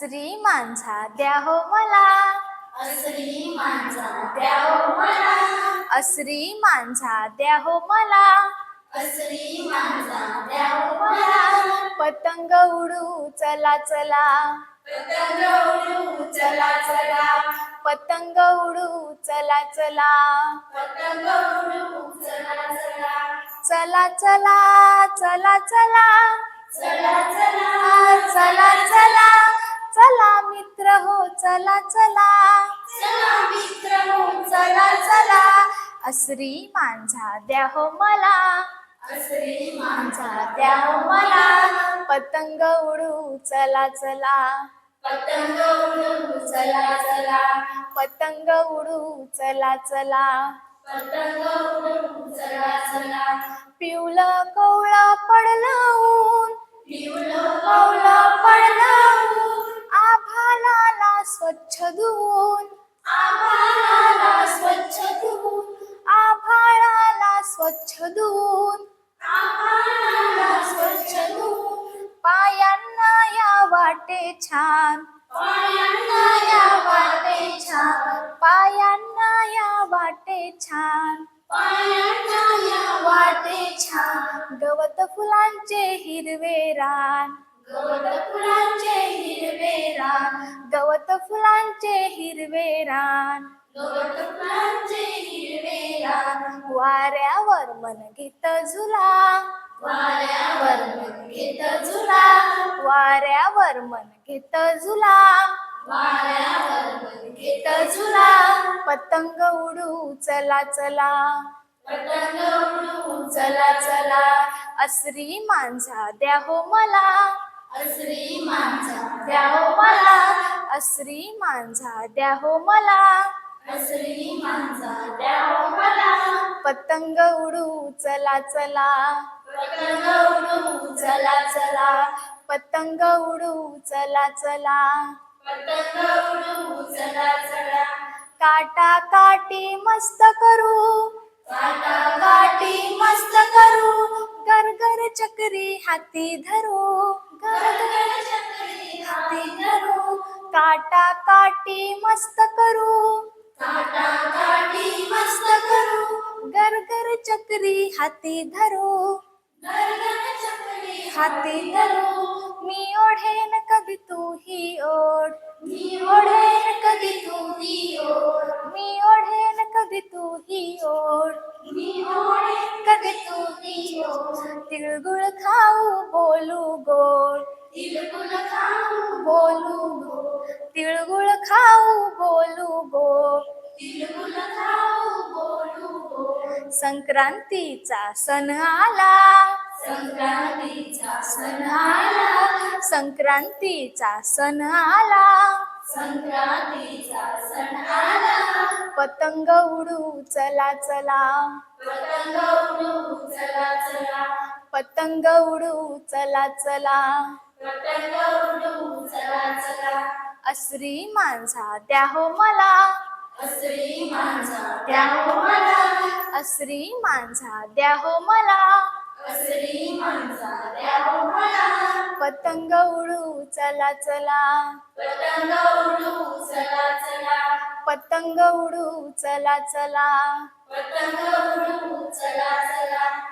अस्त्री मांझा द्या हो मला. असरी माझा द्या हो मला. अस्री मांझा द्या हो मला. असरी माझा द्या हो मला. पतंग उडू चला चला. पतंग उडू चला चला. पतंग उडू चला चला. पतंग उडू चला चला. चला चला चला चला. चला चला. चला चला. चला मित्र चला चला. अस्री मांझा द्या हो मला. असरी माझा द्या हो मला. पतंग उडू चला चला. पतंग उडू चला चला. पतंग उडू चला चला. पतंग उडू चला चला. पिवलं कवळं पडलं ऊन. पिवलं कवळं स्वच्छ धुवून. स्वच्छ धुवून. पायांना या वाटे छान. पायांना या वाटे छान. पायांना या वाटे छान. पायांना या वाटे छान. गवत फुलांचे हिरवे रान. गवत फुलांचे हिरवे रान. गवत फुलांचे हिरवे रान. गवत फुलांचे रान वाऱ्यावर मन घेत झुला वाऱ्यावर मन घेत झुला वाऱ्यावर मन घेत झुला वाऱ्यावर मन घेत झुला पतंग उडू चला चला. पतंग उडू चला चला. अस्री मांझा द्या हो मला. असरी माझा द्या हो मला. अस्री मांझा द्या हो मला. मला. पतंग उडू चला चला. पतंग उडू चला चला. पतंग उडू चला चला. पतंग उडू चला चला. काटा काटी मस्त करू. काटा काटी मस्त करू. गरगर चक्री हाती धरू. गरगर चक्री हाती धरू. काटा काटी मस्त करू. गरगर चक्री हाती धरू. हाती धरू. मी ओढेन कधी तू ही ओढ. मी ओढेन कधी तू ही ओढ. मी ओढेन कधी तू ही ओढ. मी ओढेन कधी तू ही ओढ. तिळगुळ खाऊ बोलू गोड. तिळगुळ खाऊ बोलू गोड. तिळगुळ खाऊ बोलू गोड. संक्रांतीचा सण आला. संक्रांतीचा सण आला. संक्रांतीचा सण आला संक्रांतीचा सण आला पतंग उडू चला चला. पतंग उडू चला चला. पतंग उडू चला चला. पतंग उडू चला चला अस्री मांझा द्या हो मला. अस्री मांझा द्या हो मला. अस्री मांझा हो मांझा द्या हो मला. पतंग उडू चला चला. पतंग उडू चला चला. पतंग उडू चला चला. पतंग उडू चला चला.